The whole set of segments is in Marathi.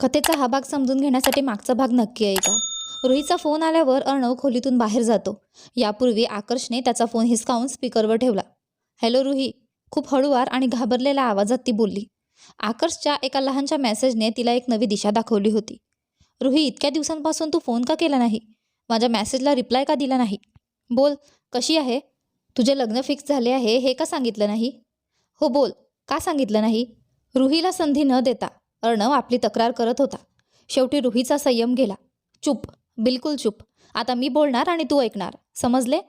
कथेचा हा भाग समजून घेण्यासाठी मागचा भाग नक्की आहे का? रुहीचा फोन आल्यावर अर्णव खोलीतून बाहेर जातो. यापूर्वी आकर्षने त्याचा फोन हिसकावून स्पीकरवर ठेवला. हॅलो रुही. खूप हळूवार आणि घाबरलेल्या आवाजात ती बोलली. आकर्षच्या एका लहानशा मेसेजने तिला एक नवी दिशा दाखवली होती. रुही इतक्या दिवसांपासून तू फोन का केला नाही? माझ्या मेसेजला रिप्लाय का दिला नाही? बोल कशी आहे? तुझे लग्न फिक्स झाले आहे हे का सांगितलं नाही? हो बोल. का सांगितलं नाही? रुहीला संधी न देता. अर्णव आपली तक्रार करत होता. शेवटी रुहीचा संयम गेला. चूप बिलकुल चूप. आता मी बोलणार आणि तू ऐकणार. समजले?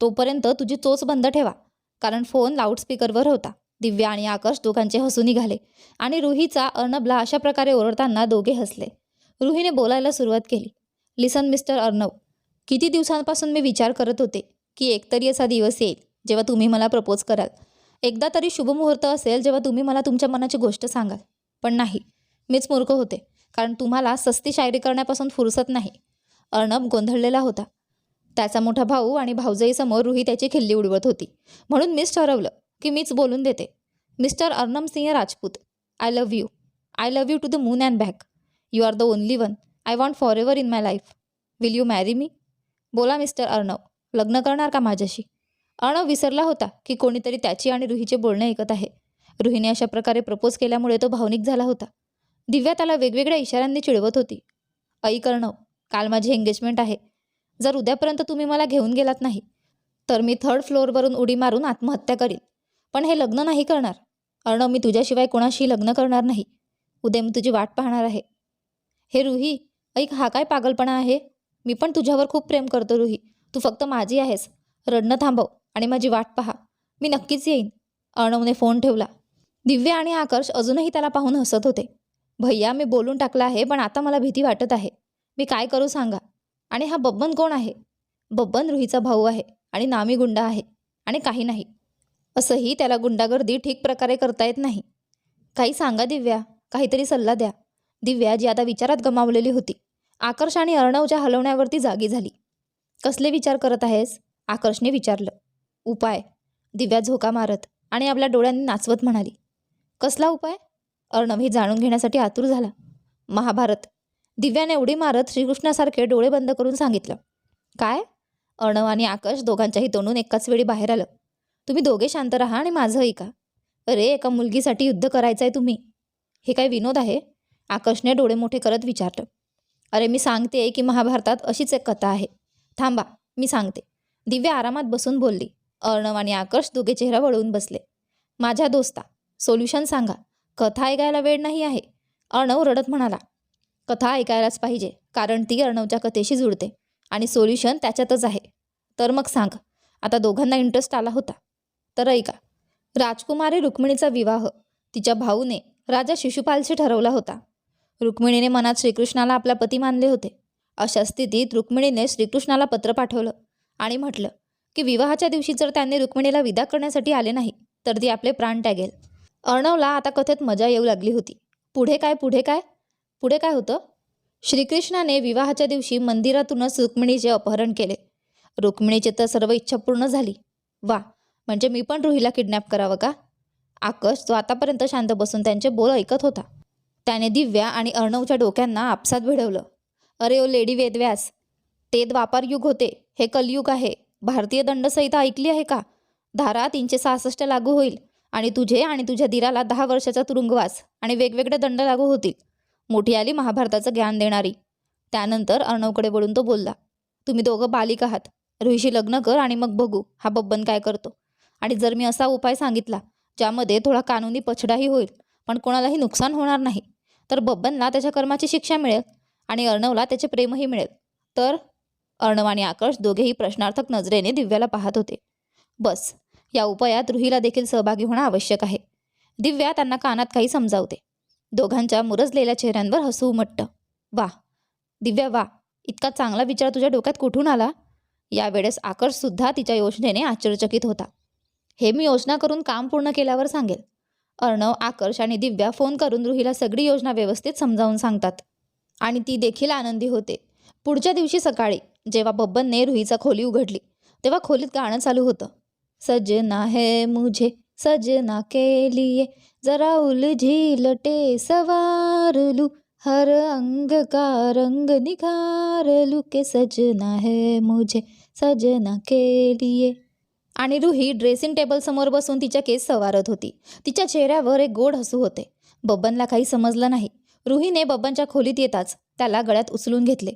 तोपर्यंत तुझी चोच बंद ठेवा. कारण फोन लाऊडस्पीकरवर होता. दिव्या आणि आकाश दोघांचे हसू निघाले आणि रुहीचा अर्णबला अशा प्रकारे ओरडताना दोघे हसले. रुहीने बोलायला सुरुवात केली. Listen mister Arnav. किती दिवसांपासून मी विचार करत होते की एकतरी असा दिवस येईल जेव्हा तुम्ही मला प्रपोज कराल. एकदा तरी शुभमुहूर्त असेल जेव्हा तुम्ही मला तुमच्या मनाची गोष्ट सांगाल. पण नाही. मीच मूर्ख होते. कारण तुम्हाला सस्ती शायरी करण्यापासून फुरसत नाही. अर्णब गोंधळलेला होता. त्याचा मोठा भाऊ आणि भाऊजाईसमोर रुही त्याची खिल्ली उडवत होती. म्हणून मीच ठरवलं की मीच बोलून देते. Mister Arnam Singh Rajput I love you I love you to the moon and back you are the only one I want forever in my life will you marry me बोला मिस्टर अर्णव लग्न करणार का माझ्याशी? अर्णव विसरला होता की कोणीतरी त्याची आणि रुहीचे बोलणे ऐकत आहे. रुहीने अशा प्रकारे प्रपोज केल्यामुळे तो भावनिक झाला होता. दिव्या त्याला वेगवेगळ्या इशाऱ्यांनी चिडवत होती. ऐक अर्णव काल माझी एंगेजमेंट आहे. जर उद्यापर्यंत तुम्ही मला घेऊन गेलात नाही तर मी थर्ड फ्लोअरवरून उडी मारून आत्महत्या करीन. पण हे लग्न नाही करणार. अर्णव मी तुझ्याशिवाय कोणाशी लग्न करणार नाही. उद्या मी तुझी वाट पाहणार आहे. हे रुही ऐक हा काय पागलपणा आहे? मी पण तुझ्यावर खूप प्रेम करतो रुही. तू फक्त माझी आहेस. रडणं थांबव आणि माझी वाट पहा. मी नक्कीच येईन. अर्णवने फोन ठेवला. दिव्या आणि आकर्ष अजूनही त्याला पाहून हसत होते. भैया मी बोलून टाकलं आहे पण आता मला भीती वाटत आहे. मी काय करू सांगा? आणि हा बब्बन कोण आहे? बब्बन रुहीचा भाऊ आहे आणि नामी गुंडा आहे आणि काही नाही. असंही त्याला गुंडागर्दी ठीक प्रकारे करता येत नाही. काही सांगा दिव्या काहीतरी सल्ला द्या. दिव्या जी आता विचारात गमावलेली होती. आकर्ष आणि अर्णवच्या हलवण्यावरती जागी झाली. कसले विचार करत आहेस? आकर्षने विचारलं. उपाय. दिव्या झोका मारत आणि आपल्या डोळ्यांनी नाचवत म्हणाली. कसला उपाय? अर्णव हे जाणून घेण्यासाठी आतुर झाला. महाभारत. दिव्याने उडी मारत श्रीकृष्णासारखे डोळे बंद करून सांगितलं. काय अर्णव आणि आकाश दोघांच्याही तोंडून एकाच वेळी बाहेर आलं. तुम्ही दोघे शांत राहा आणि माझं ऐका. अरे एका मुलगीसाठी युद्ध करायचं आहे तुम्ही. हे काय विनोद आहे आकाशने डोळे मोठे करत विचारलं. अरे मी सांगते की महाभारतात अशीच एक कथा आहे. थांबा मी सांगते दिव्या आरामात बसून बोलली. अर्णव आणि आकर्ष दोघे चेहरा वळवून बसले. माझ्या दोस्ता सोल्युशन सांगा. कथा ऐकायला वेळ नाही आहे. अर्णव रडत म्हणाला कथा ऐकायलाच पाहिजे कारण ती अर्णवच्या कथेशी जुळते आणि सोल्युशन त्याच्यातच आहे. तर मग सांग आता दोघांना इंटरेस्ट आला होता. तर ऐका राजकुमारी रुक्मिणीचा विवाह तिच्या भाऊने राजा शिशुपालशी ठरवला होता. रुक्मिणीने मनात श्रीकृष्णाला आपला पती मानले होते. अशा स्थितीत रुक्मिणीने श्रीकृष्णाला पत्र पाठवलं आणि म्हटलं की विवाहाच्या दिवशी जर त्यांनी रुक्मिणीला विदा करण्यासाठी आले नाही तर ती आपले प्राण टागेल अर्णवला आता कथेत मजा येऊ लागली होती. पुढे काय पुढे काय? पुढे काय होतं? श्रीकृष्णाने विवाहाच्या दिवशी मंदिरातूनच रुक्मिणीचे अपहरण केले. रुक्मिणीची तर सर्व इच्छा पूर्ण झाली. वा म्हणजे मी पण रुहीला किडनॅप करावं का? आकाश तो आतापर्यंत शांत बसून त्यांचे बोल ऐकत होता. त्याने दिव्या आणि अर्णवच्या डोक्यांना आपसात भिडवलं. अरे ओ लेडी वेदव्यास ते द्वापार युग होते हे कलयुग आहे. भारतीय दंडसंहिता ऐकली आहे का? धारा तीनशे सहासष्ट लागू होईल. आणि तुझे आणि तुझ्या दिराला दहा वर्षाचा तुरुंगवास आणि वेगवेगळे दंड लागू होतील. मोठी आली महाभारताचं ज्ञान देणारी. त्यानंतर अर्णवकडे वळून तो बोलला तुम्ही दोघं बालिक आहात. रुहीशी लग्न कर आणि मग बघू हा बब्बन काय करतो. आणि जर मी असा उपाय सांगितला ज्यामध्ये थोडा कानुनी पछडाही होईल पण कोणालाही नुकसान होणार नाही तर बब्बनला त्याच्या कर्माची शिक्षा मिळेल आणि अर्णवला त्याचे प्रेमही मिळेल. तर अर्णव आणि आकर्ष दोघेही प्रश्नार्थक नजरेने दिव्याला पाहत होते. बस या उपायात रुहीला देखील सहभागी होणं आवश्यक आहे. दिव्या त्यांना कानात काही समजावते. दोघांच्या मुरजलेल्या चेहऱ्यांवर हसू उमटतं. वा दिव्या वा इतका चांगला विचार तुझ्या डोक्यात कुठून आला? यावेळेस आकर्षसुद्धा तिच्या योजनेने आश्चर्यचकित होता. हे मी योजना करून काम पूर्ण केल्यावर सांगेल. अर्णव आकर्ष आणि दिव्या फोन करून रुहीला सगळी योजना व्यवस्थित समजावून सांगतात. आणि ती देखील आनंदी होते. पुढच्या दिवशी सकाळी जेव्हा बब्बनने रुहीचा खोली उघडली तेव्हा खोलीत गाणं चालू होतं. सजना है मुझे सजना के लिए जरा उलझी लटे सवार लू हर अंग का रंग निखार लुके सजना है मुझे सजना के लिए। आणि रुही ड्रेसिंग टेबलसमोर बसून तिच्या केस सवारत होती. तिच्या चेहऱ्यावर एक गोड हसू होते. बब्बनला काही समजलं नाही. रुहीने बब्बनच्या खोलीत येताच त्याला गळ्यात उचलून घेतले.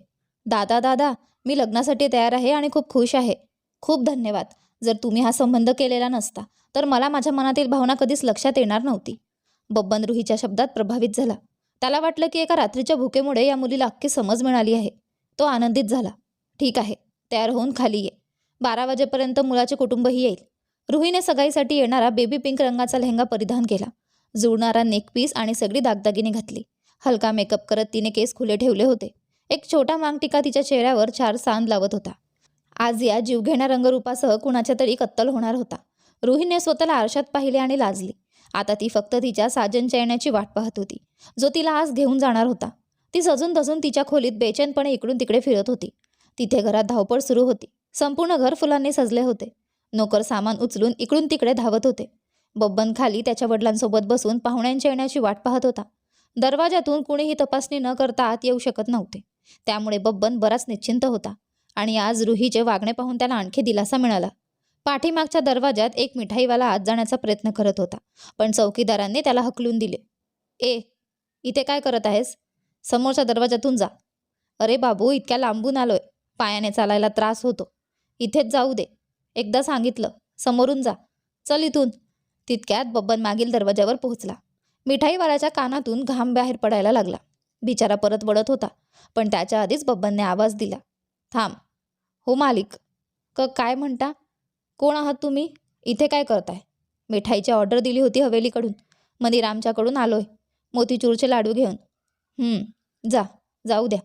दादा दादा मी लग्नासाठी तयार आहे आणि खूप खुश आहे. खूप धन्यवाद. जर तुम्ही हा संबंध केलेला नसता तर मला माझ्या मनातील भावना कधीच लक्षात येणार नव्हती. बब्बन रुहीच्या शब्दात प्रभावित झाला. त्याला वाटलं की एका रात्रीच्या भुकेमुळे या मुलीला अख्खी समज मिळाली आहे. तो आनंदित झाला. ठीक आहे तयार होऊन खाली ये. बारा वाजेपर्यंत मुलाचे कुटुंबही येईल. रुहीने सगाईसाठी येणारा बेबी पिंक रंगाचा लेहंगा परिधान केला. जुळणारा नेकपीस आणि सगळी दागदागिने घातली. हलका मेकअप करत तिने केस खुले ठेवले होते. एक छोटा मांगटिका तिच्या चेहऱ्यावर चार सांद लावत होता. आज या जीवघेण्या रंगरूपासह कुणाच्या तरी कत्तल होणार होता. रुहीने स्वतःला आरशात पाहिले आणि लाजली. आता ती फक्त तिच्या साजनच्या येण्याची वाट पाहत होती. जो तिला आज घेऊन जाणार होता. ती सजून धजून तिच्या खोलीत बेचैनपणे इकडून तिकडे फिरत होती. तिथे घरात धावपळ सुरू होती. संपूर्ण घर फुलांनी सजले होते. नोकर सामान उचलून इकडून तिकडे धावत होते. बब्बन खाली त्याच्या वडिलांसोबत बसून पाहुण्यांच्या येण्याची वाट पाहत होता. दरवाजातून कुणीही तपासणी न करता आत येऊ शकत नव्हते. त्यामुळे बब्बन बराच निश्चिंत होता. आणि आज रुहीचे वागणे पाहून त्याला आणखी दिलासा मिळाला. पाठीमागच्या दरवाजात एक मिठाईवाला आत जाण्याचा प्रयत्न करत होता पण चौकीदारांनी त्याला हकलून दिले. ए इथे काय करत आहेस? समोरच्या दरवाजातून जा. अरे बाबू इतक्या लांबून आलोय. पायाने चालायला त्रास होतो. इथेच जाऊ दे. एकदा सांगितलं समोरून जा. चल इथून. तितक्यात बब्बन मागील दरवाजावर पोहोचला. मिठाईवाल्याच्या कानातून घाम बाहेर पडायला लागला. बिचारा परत वळत होता पण त्याच्या आधीच बब्बनने आवाज दिला. थांब. हो मालिक क काय म्हणता? कोण आहात तुम्ही? इथे काय करताय? मिठाईची ऑर्डर दिली होती हवेलीकडून. मनीरामच्याकडून आलोय. मोतीचूरचे लाडू घेऊन. जा जाऊ द्या.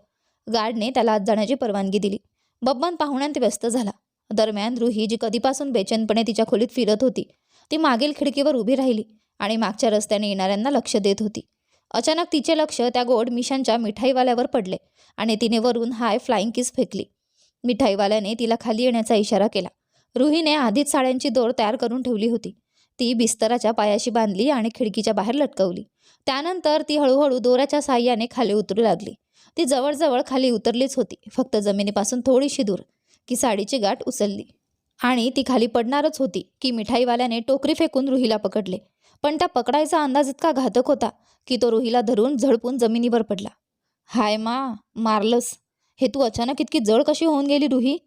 गार्डने त्याला आत जाण्याची परवानगी दिली. बब्बन पाहुण्यात व्यस्त झाला. दरम्यान रुही जी कधीपासून बेचैनपणे तिच्या खोलीत फिरत होती ती मागील खिडकीवर उभी राहिली आणि मागच्या रस्त्याने येणाऱ्यांना लक्ष देत होती. अचानक तिचे लक्ष त्या गोड मिशांच्या मिठाईवाल्यावर पडले आणि तिने वरून हाय फ्लाईंग किस फेकली. मिठाईवाल्याने तिला खाली येण्याचा इशारा केला. रुहीने आधीच साड्यांची दोर तयार करून ठेवली होती. ती बिस्तराच्या पायाशी बांधली आणि खिडकीच्या बाहेर लटकवली. त्यानंतर ती हळूहळू दोऱ्याच्या साह्याने खाली उतरू लागली. ती जवळजवळ खाली उतरलीच होती फक्त जमिनीपासून थोडीशी दूर. की साडीची गाठ उचलली. आणि ती खाली पडणारच होती की मिठाईवाल्याने टोकरी फेकून रुहीला पकडले. पण त्या पकडायचा अंदाज इतका घातक होता की तो रुहीला धरून झडपून जमिनीवर पडला. हाय मा मारलंस. हे तू अचानक इतकी जड कशी होऊन गेली रुही?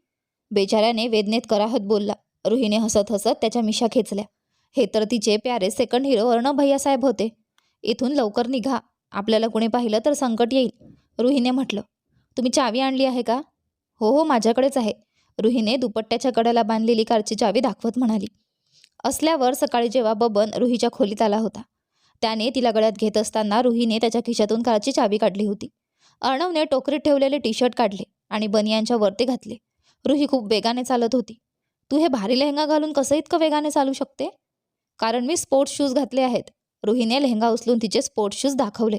बेचाऱ्याने वेदनेत कराहत बोलला. रुहीने हसत हसत त्याच्या मिशा खेचल्या. हे तर तिचे प्यारे सेकंड हिरो अर्ण भैयासाहेब होते. इथून लवकर निघा. आपल्याला कुणी पाहिलं तर संकट येईल. रुहीने म्हटलं तुम्ही चावी आणली आहे का? हो हो माझ्याकडेच आहे. रुहीने दुपट्ट्याच्या कड्याला बांधलेली कारची चावी दाखवत म्हणाली. असल्यावर सकाळी जेव्हा बबन रुहीच्या खोलीत आला होता त्याने तिला गळ्यात घेत असताना रुहीने त्याच्या खिशातून कारची चावी काढली होती. अर्णवने टोकरीत ठेवलेले टी शर्ट काढले आणि बनियांच्या वरती घातले. रुही खूप वेगाने चालत होती. तू हे भारी लेहंगा घालून कसं इतकं वेगाने चालू शकते? कारण मी स्पोर्ट्स शूज घातले आहेत. रुहीने लेहंगा उचलून तिचे स्पोर्ट्स शूज दाखवले.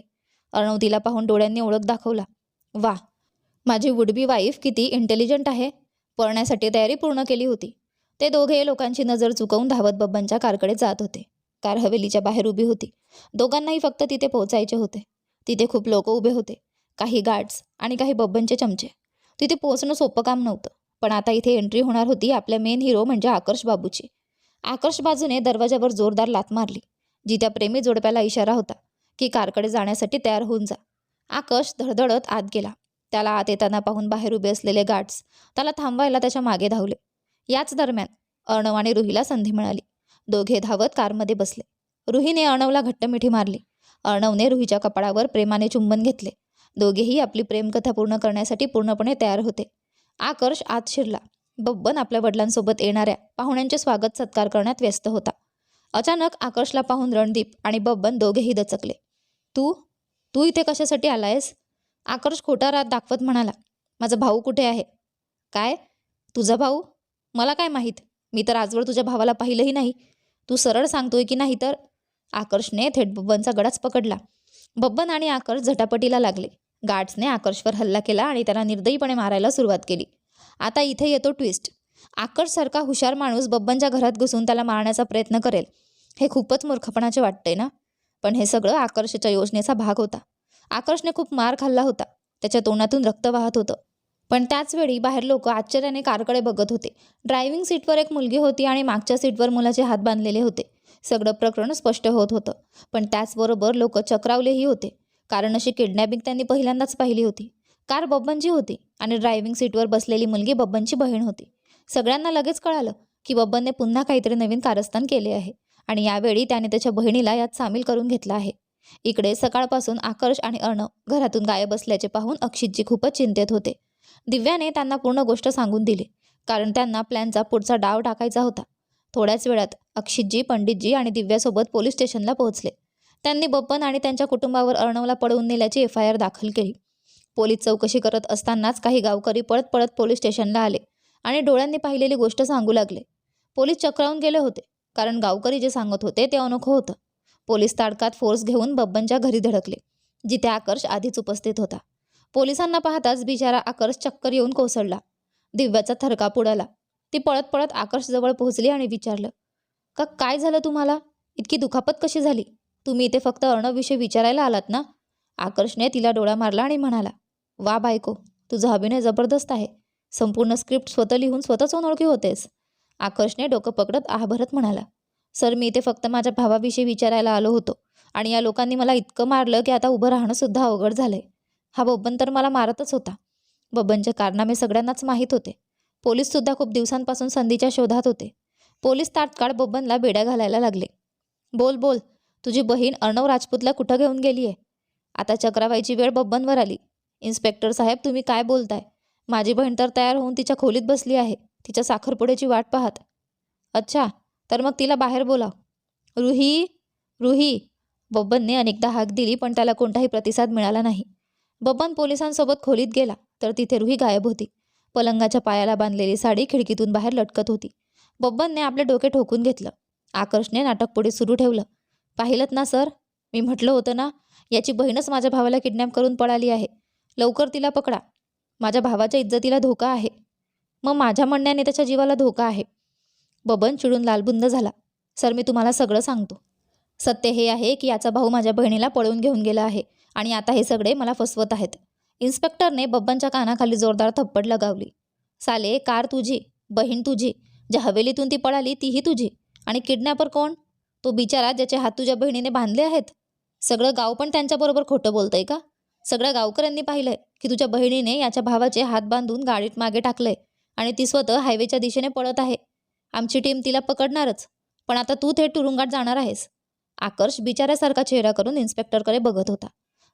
अर्णव तिला पाहून डोळ्यांनी ओळख दाखवला. वा माझी वुडबी वाईफ किती इंटेलिजंट आहे. पळण्यासाठी तयारी पूर्ण केली होती. ते दोघे लोकांची नजर चुकवून धावत बब्बांच्या कारकडे जात होते. कार हवेलीच्या बाहेर उभी होती. दोघांनाही फक्त तिथे पोहोचायचे होते. तिथे खूप लोक उभे होते. काही गार्ड्स आणि काही बब्बनचे चमचे. तिथे पोहोचणं सोपं काम नव्हतं पण आता इथे एंट्री होणार होती आपल्या मेन हिरो म्हणजे आकर्ष बाबूची. आकर्ष बाजूने दरवाजावर जोरदार लात मारली जी त्या प्रेमी जोडप्याला इशारा होता की कारकडे जाण्यासाठी तयार होऊन जा. आकर्ष धडधडत आत गेला. त्याला आत येताना पाहून बाहेर उभे असलेले गार्ड्स त्याला थांबवायला त्याच्यामागे धावले. याच दरम्यान अर्णव आणि रुहीला संधी मिळाली. दोघे धावत कारमध्ये बसले. रुहीने अर्णवला घट्ट मिठी मारली. अर्णवने रुहीच्या कपाळावर प्रेमाने चुंबन घेतले. दोघेही आपली प्रेमकथा पूर्ण करण्यासाठी पूर्णपणे तयार होते. आकर्ष आत शिरला. बब्बन आपल्या वडिलांसोबत येणाऱ्या पाहुण्यांचे स्वागत सत्कार करण्यात व्यस्त होता. अचानक आकर्षला पाहून रणदीप आणि बब्बन दोघेही दचकले. तू? तू इथे कशासाठी आलायस? आकर्ष खोटा रात दाखवत म्हणाला. माझा भाऊ कुठे आहे? काय? तुझा भाऊ? मला काय माहीत? मी तर आजवर तुझ्या भावाला पाहिलंही नाही. तू सरळ सांगतोय की नाही तर? आकर्षने थेट बब्बनचा गडाच पकडला. बब्बन आणि आकर्ष झटापटीला लागले. गार्ड्सने आकर्षवर हल्ला केला आणि त्याला निर्दयीपणे मारायला सुरुवात केली. आता इथे येतो ट्विस्ट. आकर्षसारखा हुशार माणूस बब्बनच्या घरात घुसून त्याला मारण्याचा प्रयत्न करेल. हे खूपच मूर्खपणाचे वाटतंय ना? पण हे सगळं आकर्षच्या योजनेचा भाग होता. आकर्षने खूप मार खाल्ला होता. त्याच्या तोंडातून रक्त वाहत होतं. पण त्याच वेळी बाहेर लोक आश्चर्याने कारकडे बघत होते. ड्रायव्हिंग सीटवर एक मुलगी होती आणि मागच्या सीटवर मुलाचे हात बांधलेले होते. सगळं प्रकरण स्पष्ट होत होतं. पण त्याचबरोबर लोक चक्रावलेही होते. कारण अशी किडनॅपिंग त्यांनी पहिल्यांदाच पाहिली होती. कार बब्बनची होती आणि ड्रायव्हिंग सीटवर बसलेली मुलगी बब्बनची बहीण होती. सगळ्यांना लगेच कळालं की बब्बनने पुन्हा काहीतरी नवीन कारस्थान केले आहे आणि यावेळी त्याने त्याच्या बहिणीला यात सामील करून घेतलं आहे. इकडे सकाळपासून आकर्ष आणि अर्णव घरातून गायब असल्याचे पाहून अक्षितजी खूपच चिंतेत होते. दिव्याने त्यांना पूर्ण गोष्ट सांगून दिली कारण त्यांना प्लॅनचा पुढचा डाव टाकायचा होता. थोड्याच वेळात अक्षितजी पंडितजी आणि दिव्यासोबत पोलीस स्टेशनला पोहोचले. त्यांनी बप्पन आणि त्यांच्या कुटुंबावर अर्णवला पळवून नेल्याची एफ आय आर दाखल केली. पोलीस चौकशी करत असतानाच काही गावकरी पळत पळत पोलीस स्टेशनला आले आणि डोळ्यांनी पाहिलेली गोष्ट सांगू लागले. पोलीस चक्रावून गेले होते कारण गावकरी जे सांगत होते ते अनोखं होतं. पोलीस ताडकात फोर्स घेऊन बब्बनच्या घरी धडकले जिथे आकर्ष आधीच उपस्थित होता. पोलिसांना पाहताच बिचारा आकर्ष चक्कर येऊन कोसळला. दिव्याचा थरकाप उडाला. ती पळत पळत आकर्षजवळ पोहोचली आणि विचारलं का काय झालं तुम्हाला? इतकी दुखापत कशी झाली? तुम्ही इथे फक्त अर्णवविषयी विचारायला आलात ना? आकर्षने तिला डोळा मारला आणि म्हणाला वा बायको तुझा अभिनय जबरदस्त आहे. संपूर्ण स्क्रिप्ट स्वतः लिहून स्वतःच ओळखी होतेस. आकर्षने डोकं पकडत आहभरत म्हणाला सर मी इथे फक्त माझ्या भावाविषयी विचारायला आलो होतो आणि या लोकांनी मला इतकं मारलं की आता उभं राहणंसुद्धा अवघड झालंय. हा बब्बन तर मला मारतच होता. बब्बनचे कारनामे सगळ्यांनाच माहीत होते. पोलीससुद्धा खूप दिवसांपासून संधीच्या शोधात होते. पोलीस तात्काळ बब्बनला बेड्या घालायला लागले. बोल बोल तुझी बहीण अर्णव राजपूतला कुठं घेऊन गेली आहे आता चक्राबाईची वेळ बब्बनवर आली. इन्स्पेक्टर साहेब तुम्ही काय बोलताय? माझी बहीण तर तयार होऊन तिच्या खोलीत बसली आहे. तिच्या साखरपुड्याची वाट पाहत. अच्छा तर मग तिला बाहेर बोलाव. रुही रुही. बब्बनने अनेकदा हाक दिली पण त्याला कोणताही प्रतिसाद मिळाला नाही. बब्बन पोलिसांसोबत खोलीत गेला तर तिथे रुही गायब होती. पलंगाच्या पायाला बांधलेली साडी खिडकीतून बाहेर लटकत होती. बब्बनने आपले डोके ठोकून घेतलं. आकर्षने नाटक पुढे सुरू ठेवलं. पाहिलंत ना सर? मी म्हटलं होतं ना याची बहीणच माझ्या भावाला किडनॅप करून पळाली आहे. लवकर तिला पकडा. माझ्या भावाच्या इज्जतीला धोका आहे. मग माझ्या म्हणण्याने त्याच्या जीवाला धोका आहे. बबन चिडून लालबुंद झाला. सर मी तुम्हाला सगळं सांगतो. सत्य हे आहे की याचा भाऊ माझ्या बहिणीला पळवून घेऊन गेला आहे आणि आता हे सगळे मला फसवत आहेत. इन्स्पेक्टरने बब्बनच्या कानाखाली जोरदार थप्पड लगावली. साले कार तुझी बहीण तुझी ज्या हवेलीतून ती पळाली तीही तुझी आणि किडनॅपर कोण? तो बिचारा ज्याचे हात तुझ्या बहिणीने बांधले आहेत. सगळं गाव पण त्यांच्याबरोबर खोटं बोलतंय का? सगळ्या गावकऱ्यांनी पाहिलंय की तुझ्या बहिणीने याच्या भावाचे हात बांधून गाडीत मागे टाकलंय आणि ती स्वतः हायवेच्या दिशेने पळत आहे. आमची टीम तिला पकडणारच पण आता तू थेट तुरुंगात जाणार आहेस. आकर्ष बिचाऱ्यासारखा चेहरा करून इन्स्पेक्टरकडे बघत होता.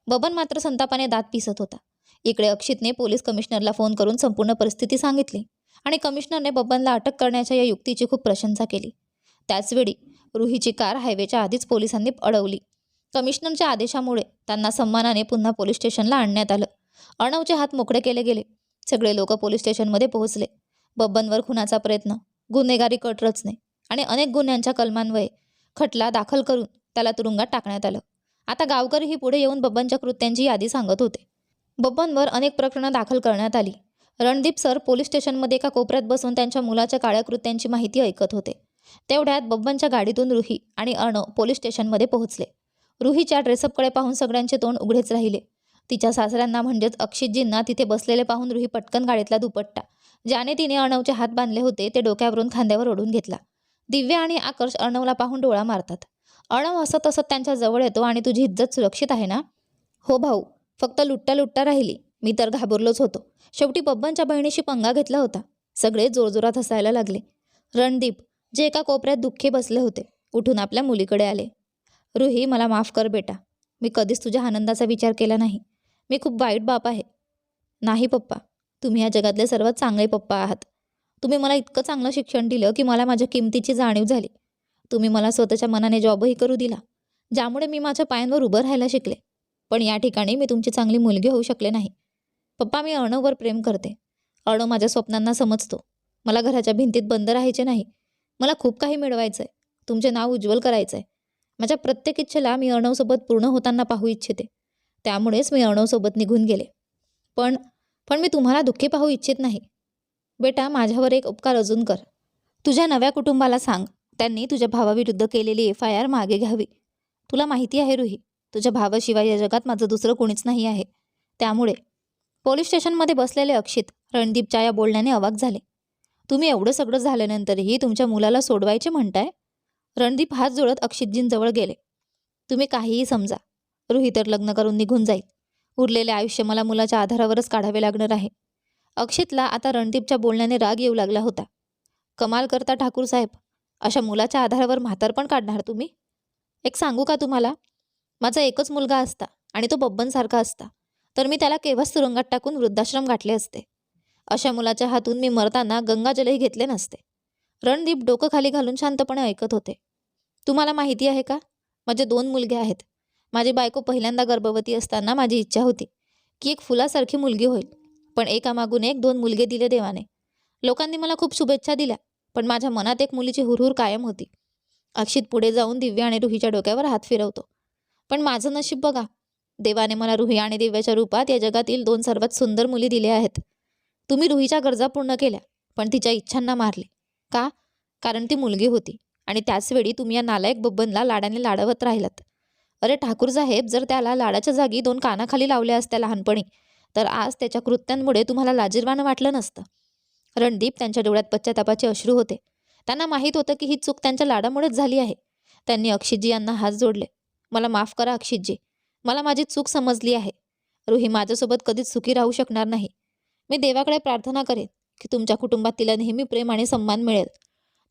बबन मात्र संतापाने दात पिसत होता. इकडे अक्षितने पोलीस कमिशनरला फोन करून संपूर्ण परिस्थिती सांगितली आणि कमिशनरने बबनला अटक करण्याच्या या युक्तीची खूप प्रशंसा केली. त्याचवेळी रुहीची कार हायवेच्या आधीच पोलिसांनी अडवली. कमिशनरच्या आदेशामुळे त्यांना सन्मानाने पुन्हा पोलीस स्टेशनला आणण्यात आलं. अर्णवचे हात मोकळे केले गेले. सगळे लोक पोलीस स्टेशनमध्ये पोहोचले. बब्बनवर खुनाचा प्रयत्न गुन्हेगारी कट रचणे आणि अनेक गुन्ह्यांच्या कलमान्वये खटला दाखल करून त्याला तुरुंगात टाकण्यात आलं. आता गावकरीही पुढे येऊन बब्बनच्या कृत्यांची यादी सांगत होते. बब्बनवर अनेक प्रकरणं दाखल करण्यात आली. रणदीप सर पोलीस स्टेशनमध्ये एका कोपऱ्यात बसून त्यांच्या मुलाच्या काळ्या कृत्यांची माहिती ऐकत होते. तेवढ्यात बब्बनच्या गाडीतून रुही आणि अण पोलीस स्टेशनमध्ये पोहोचले. रुहीच्या ड्रेसअपकडे पाहून सगळ्यांचे तोंड उघडेच राहिले. तिच्या सासऱ्यांना म्हणजेच अक्षितजींना तिथे बसलेले पाहून रुही पटकन गाडीतला दुपट्टा ज्याने तिने अर्णवचे हात बांधले होते ते डोक्यावरून खांद्यावर ओढून घेतला. दिव्या आणि आकर्ष अर्णवला पाहून डोळा मारतात. अर्णव हसत हसत त्यांच्या जवळ येतो आणि तुझी इज्जत सुरक्षित आहे ना? हो भाऊ फक्त लुट्टा लुट्टा राहिली. मी तर घाबरलोच होतो. शेवटी बब्बनच्या बहिणीशी पंगा घेतला होता. सगळे जोरजोरात हसायला लागले. रणदीप जे एका कोपऱ्यात दुःखी बसले होते उठून आपल्या मुलीकडे आले. रुही मला माफ कर बेटा. मी कधीच तुझ्या आनंदाचा विचार केला नाही. मी खूप वाईट बाप आहे. नाही पप्पा. तुम्ही या जगातले सर्वात चांगले पप्पा आहात. तुम्ही मला इतकं चांगलं शिक्षण दिलं की मला माझ्या किमतीची जाणीव झाली. तुम्ही मला स्वतःच्या मनाने जॉबही करू दिला ज्यामुळे मी माझ्या पायांवर उभं राहायला शिकले. पण या ठिकाणी मी तुमची चांगली मुलगी होऊ शकले नाही. पप्पा मी अर्णववर प्रेम करते. अर्णव माझ्या स्वप्नांना समजतो. मला घराच्या भिंतीत बंद राहायचे नाही. मला खूप काही मिळवायचं आहे तुमचे नाव उज्ज्वल करायचं आहे माझ्या प्रत्येक इच्छेला मी अर्णवसोबत पूर्ण होताना पाहू इच्छिते. त्यामुळेच मी अर्णवसोबत निघून गेले. पण पण मी तुम्हाला दुःखी पाहू इच्छित नाही. बेटा माझ्यावर एक उपकार अजून कर. तुझ्या नव्या कुटुंबाला सांग. त्यांनी तुझ्या भावाविरुद्ध केलेली एफ आय आर मागे घ्यावी. तुला माहिती आहे रुही. तुझ्या भावाशिवाय या जगात माझं दुसरं कोणीच नाही आहे. त्यामुळे पोलीस स्टेशनमध्ये बसलेले अक्षित रणदीपच्या या बोलण्याने अवाक झाले. तुम्ही एवढं सगळं झाल्यानंतरही तुमच्या मुलाला सोडवायचे म्हणताय? रणदीप हात जोडत अक्षितजींजवळ गेले. तुम्ही काहीही समजा. रुही तर लग्न करून निघून जाईल. उरलेले आयुष्य मला मुलाच्या आधारावरच काढावे लागणार आहे. अक्षितला आता रणदीपच्या बोलण्याने राग येऊ लागला होता. कमाल करता ठाकूर साहेब अशा मुलाच्या आधारावर म्हातारपण काढणार तुम्ही? एक सांगू का तुम्हाला? माझा एकच मुलगा असता आणि तो बब्बनसारखा असता. तर मी त्याला केव्हाच तुरुंगात टाकून वृद्धाश्रम गाठले असते? अशा मुलाच्या हातून मी मरताना गंगाजलही घेतले नसते. रणदीप डोकं खाली घालून शांतपणे ऐकत होते. तुम्हाला माहिती आहे का? माझे दोन मुलगे आहेत. माझी बायको पहिल्यांदा गर्भवती असताना माझी इच्छा होती की एक फुलासारखी मुलगी होईल पण एकामागून एक दोन मुलगे दिले देवाने. लोकांनी मला खूप शुभेच्छा दिल्या पण माझ्या मनात एक मुलीची हुरहुर कायम होती. अक्षित पुढे जाऊन दिव्या आणि रुहीच्या डोक्यावर हात फिरवतो. पण माझं नशीब बघा. देवाने मला रुही आणि दिव्याच्या रूपात या जगातील दोन सर्वात सुंदर मुली दिल्या आहेत. तुम्ही रुहीच्या गरजा पूर्ण केल्या पण तिच्या इच्छांना मारले. का? कारण ती मुलगी होती आणि त्याचवेळी तुम्ही या नालायक बब्बनला लाडाने लाडवत राहिलात. अरे ठाकूर साहेब जर त्याला लाडाच्या जागी दोन कानाखाली लावल्या असत्या लहानपणी तर आज त्याच्या कृत्यांमुळे तुम्हाला लाजीरवानं वाटलं नसतं. रणदीप त्यांच्या डोळ्यात पश्चातापाचे अश्रू होते. त्यांना माहीत होतं की ही चूक त्यांच्या लाडामुळेच झाली आहे. त्यांनी अक्षितजी यांना हात जोडले. मला माफ करा अक्षितजी. मला माझी चूक समजली आहे. रुही माझ्यासोबत कधीच सुखी राहू शकणार नाही. मी देवाकडे प्रार्थना करेन की तुमच्या कुटुंबात तिला नेहमी प्रेम आणि सन्मान मिळेल.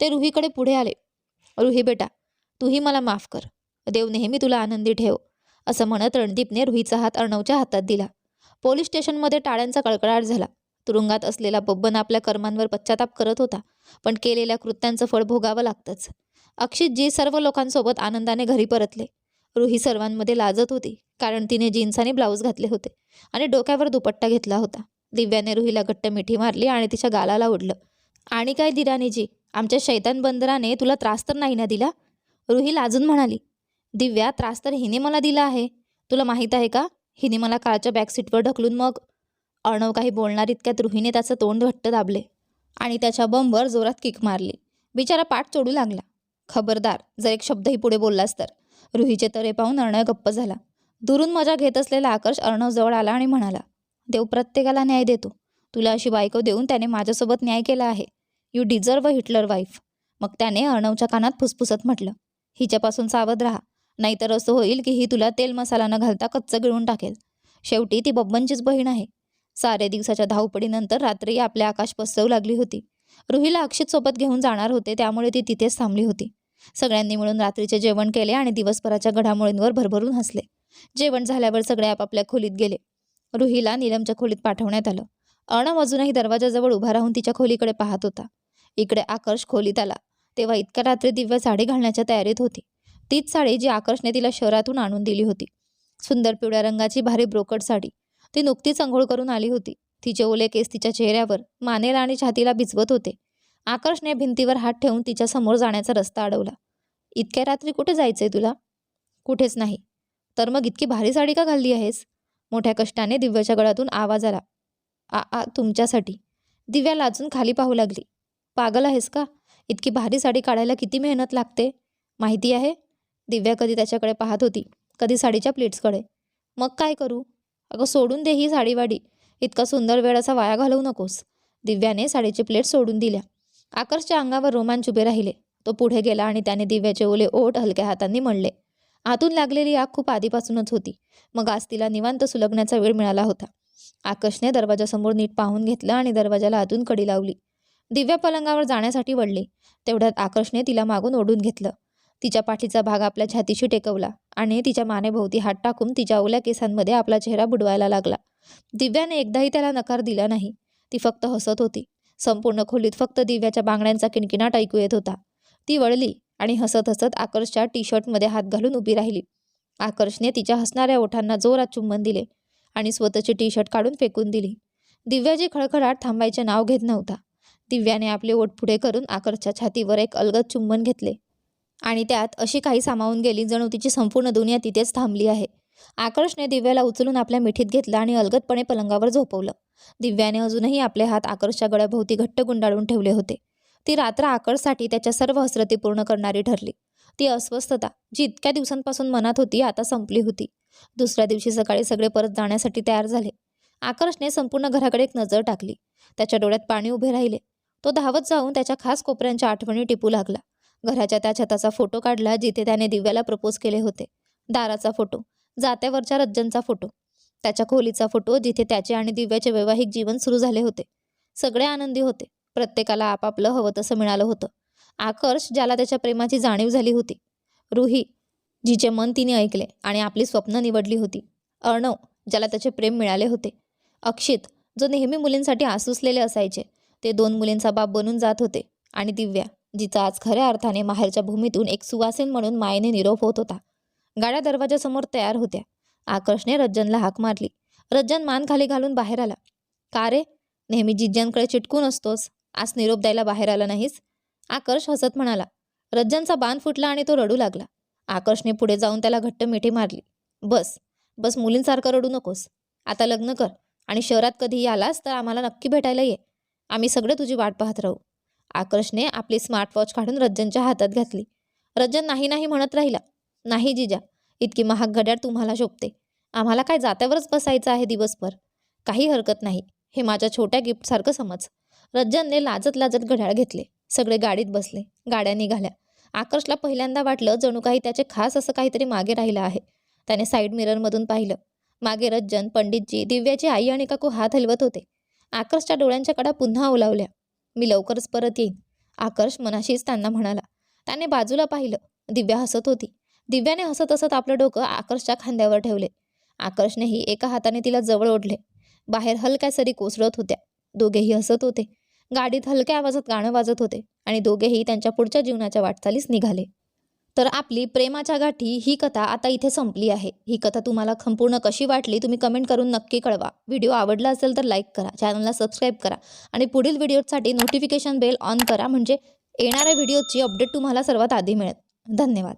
ते रुहीकडे पुढे आले. रुही बेटा तूही मला माफ कर. देव नेहमी तुला आनंदी ठेव असं म्हणत रणदीपने रुहीचा हात अर्णवच्या हातात दिला. पोलीस स्टेशनमध्ये टाळ्यांचा कळकळाट झाला. तुरुंगात असलेला बब्बन आपल्या कर्मांवर पश्चाताप करत होता पण केलेल्या कृत्यांचं फळ भोगावं लागतंच. अक्षितजी सर्व लोकांसोबत आनंदाने घरी परतले. रुही सर्वांमध्ये लाजत होती कारण तिने जीन्स आणि ब्लाऊज घातले होते आणि डोक्यावर दुपट्टा घेतला होता. दिव्याने रुहीला घट्ट मिठी मारली आणि तिच्या गालाला ओढलं. आणि काय दिराणीजी? आमच्या शैतान बंदराने तुला त्रास तर नाही ना दिला? रुही लाजून म्हणाली दिव्या त्रास तर हिने मला दिला आहे. तुला माहीत आहे का? हिने मला कारच्या बॅकसीटवर ढकलून मग अर्णव काही बोलणार इतक्यात रुहीने त्याचं तोंड घट्ट दाबले आणि त्याच्या बंबवर जोरात किक मारली. बिचारा पाठ चोडू लागला. खबरदार जर एक शब्दही पुढे बोललास तर. रुहीचे तरे पाहून अर्णव गप्प झाला. दुरून मजा घेत असलेला आकर्ष अर्णवजवळ आला आणि म्हणाला देव प्रत्येकाला न्याय देतो. तुला अशी बायको देऊन त्याने माझ्यासोबत न्याय केला आहे. यू डिझर्व हिटलर वाईफ मग त्याने अर्णवच्या कानात फुसफुसत म्हटलं. हिच्यापासून सावध राहा. नाहीतर असं होईल की ही तुला तेल मसाला न घालता कच्चं गिळून टाकेल. शेवटी ती बब्बनचीच बहीण आहे. सारे दिवसाच्या धावपडीनंतर रात्री आपले आकाश पसरवू लागली होती. रुहीला अक्षित सोबत घेऊन जाणार होते त्यामुळे ती तिथेच थांबली होती. सगळ्यांनी मिळून रात्रीचे जेवण केले आणि दिवसभराच्या घडामोडींवर भरभरून हसले. जेवण झाल्यावर सगळे आपापल्या खोलीत गेले. रुहीला नीलमच्या खोलीत पाठवण्यात आलं. अर्णव अजूनही दरवाजाजवळ उभा राहून तिच्या खोलीकडे पाहत होता. इकडे आकर्ष खोलीत आला. तेव्हा इतक्या रात्री दिव्या साडी घालण्याच्या तयारीत होती. तीच साडी जी आकर्षने तिला शहरातून आणून दिली होती. सुंदर पिवळ्या रंगाची भारी ब्रोकट साडी. ती नुकतीच आंघोळ करून आली होती. तिचे ओले केस तिच्या चेहऱ्यावर मानेला आणि छातीला भिजवत होते. आकर्षने भिंतीवर हात ठेवून तिच्या समोर जाण्याचा रस्ता अडवला. इतक्या रात्री कुठे जायचंय तुला? कुठेच नाही. तर मग इतकी भारी साडी का घालली आहेस? मोठ्या कष्टाने दिव्याच्या गळ्यातून आवाज आला. आ आ तुमच्यासाठी. दिव्या लाजून खाली पाहू लागली. पागल आहेस का? इतकी भारी साडी काढायला किती मेहनत लागते? माहिती आहे? दिव्या कधी त्याच्याकडे पाहत होती. कधी साडीच्या प्लेट्सकडे. मग काय करू? अगं सोडून दे ही साडीवाडी. इतका सुंदर वेळ असा वाया घालवू नकोस. दिव्याने साडीचे प्लेट सोडून दिल्या. आकर्षच्या अंगावर रोमांच उभे राहिले. तो पुढे गेला आणि त्याने दिव्याचे ओले ओठ हलक्या हातांनी म्हणले आतून लागलेली आग खूप आधीपासूनच होती. मग आज तिला निवांत सुलगण्याचा वेळ मिळाला होता. आकाशने दरवाजासमोर नीट पाहून घेतलं आणि दरवाजाला आतून कडी लावली. दिव्या पलंगावर जाण्यासाठी वळली. तेवढ्यात आकर्षने तिला मागून ओढून घेतलं. तिच्या पाठीचा भाग आपल्या छातीशी टेकवला आणि तिच्या मानेभोवती हात टाकून तिच्या ओल्या केसांमध्ये आपला चेहरा बुडवायला लागला. दिव्याने एकदाही त्याला नकार दिला नाही. ती फक्त हसत होती. संपूर्ण खोलीत फक्त दिव्याच्या बांगड्यांचा किणकिणाट ऐकू येत होता. ती वळली. आणि हसत हसत आकर्षच्या टी शर्टमध्ये हात घालून उभी राहिली. आकर्षने तिच्या हसणाऱ्या ओठांना जोरात चुंबन दिले आणि स्वतःची टी शर्ट काढून फेकून दिली. दिव्याची खळखळाट थांबायचे नाव घेत नव्हता. दिव्याने आपले ओठ पुढे करून आकर्षच्या छातीवर एक अलगद चुंबन घेतले. आणि त्यात अशी काही सामावून गेली जणू तिची संपूर्ण दुनिया तिथेच थांबली आहे. आकर्षने दिव्याला उचलून आपल्या मिठीत घेतलं आणि अलगदपणे पलंगावर झोपवलं. दिव्याने अजूनही आपले हात आकर्षच्या गळ्याभोवती घट्ट गुंडाळून ठेवले होते. ती रात्र आकडसाठी त्याच्या सर्व हसरती पूर्ण करणारी ठरली. ती अस्वस्थता जी इतक्या दिवसांपासून मनात होती आता संपली होती. दुसऱ्या दिवशी सकाळी सगळे परत जाण्यासाठी तयार झाले. आकर्षने संपूर्ण घराकडे एक नजर टाकली. त्याच्या डोळ्यात पाणी उभे राहिले. तो धावत जाऊन त्याच्या खास कोपऱ्यांच्या आठवणी टिपू लागला. घराच्या त्या छताचा फोटो काढला जिथे त्याने दिव्याला प्रपोज केले होते. दाराचा फोटो जात्यावरच्या रज्जनचा फोटो. त्याच्या खोलीचा फोटो जिथे त्याचे आणि दिव्याचे वैवाहिक जीवन सुरू झाले होते. सगळे आनंदी होते. प्रत्येकाला आपापलं हवं तसं मिळालं होतं. आकर्ष ज्याला त्याच्या प्रेमाची जाणीव झाली होती. रुही जिचे मन तिने ऐकले आणि आपली स्वप्न निवडली होती. अर्णव ज्याला त्याचे प्रेम मिळाले होते. अक्षित जो नेहमी मुलींसाठी आसुसलेले असायचे ते दोन मुलींचा बाप बनून जात होते आणि दिव्या जिचा आज खऱ्या अर्थाने माहेरच्या भूमीतून एक सुवासीन म्हणून मायेने निरोप होत होता. गाड्या दरवाजासमोर तयार होत्या. आकर्षने रज्जनला हाक मारली. रज्जन मान खाली घालून बाहेर आला. का रे? नेहमी जिज्जांकडे चिटकून असतोस. आज निरोप द्यायला बाहेर आला नाहीस? आकर्ष हसत म्हणाला. रज्जनचा बाण फुटला आणि तो रडू लागला. आकर्षने पुढे जाऊन त्याला घट्ट मिठी मारली. बस बस मुलींसारखं रडू नकोस. आता लग्न कर आणि शहरात कधीही आलास तर आम्हाला नक्की भेटायला ये. आम्ही सगळे तुझी वाट पाहत राहू. आकर्षने आपली स्मार्टवॉच काढून रज्जनच्या हातात घातली. रज्जन नाही नाही म्हणत राहिला. नाही जिजा इतकी महाग घड्याळ तुम्हाला शोभते. आम्हाला काय जात्यावरच बसायचं आहे दिवसभर. काही हरकत नाही. हे माझ्या छोट्या गिफ्टसारखं समज. रज्जनने लाजत लाजत घड्याळ घेतले. सगळे गाडीत बसले. गाड्या निघाल्या. आकर्षला पहिल्यांदा वाटलं जणू काही त्याचे खास असं काहीतरी मागे राहिलं आहे. त्याने साईड मिररमधून पाहिलं. मागे रज्जन पंडितजी दिव्याची आई आणि काकू हात हलवत होते. आकर्षच्या डोळ्यांच्या कडा पुन्हा ओलावल्या. मी लवकरच परत येईन. आकर्ष मनाशीच त्यांना म्हणाला. त्याने बाजूला पाहिलं. दिव्या हसत होती. दिव्याने हसत हसत आपलं डोकं आकर्षच्या खांद्यावर ठेवले. आकर्षनेही एका हाताने तिला जवळ ओढले. बाहेर हलक्या सरी कोसळत होत्या. दोघेही हसत होते. गाडीत हलक्या आवाजात गाणं वाजत होते आणि दोघेही त्यांच्या पुढच्या जीवनाच्या वाटचालीस निघाले. तर आपली प्रेमाच्या गाठी ही कथा आता इथे संपली आहे. ही कथा तुम्हाला संपूर्ण कशी वाटली तुम्ही कमेंट करून नक्की कळवा. व्हिडिओ आवडला असेल तर लाईक करा चॅनलला सबस्क्राईब करा आणि पुढील व्हिडिओसाठी नोटिफिकेशन बेल ऑन करा म्हणजे येणाऱ्या व्हिडिओची अपडेट तुम्हाला सर्वात आधी मिळेल. धन्यवाद.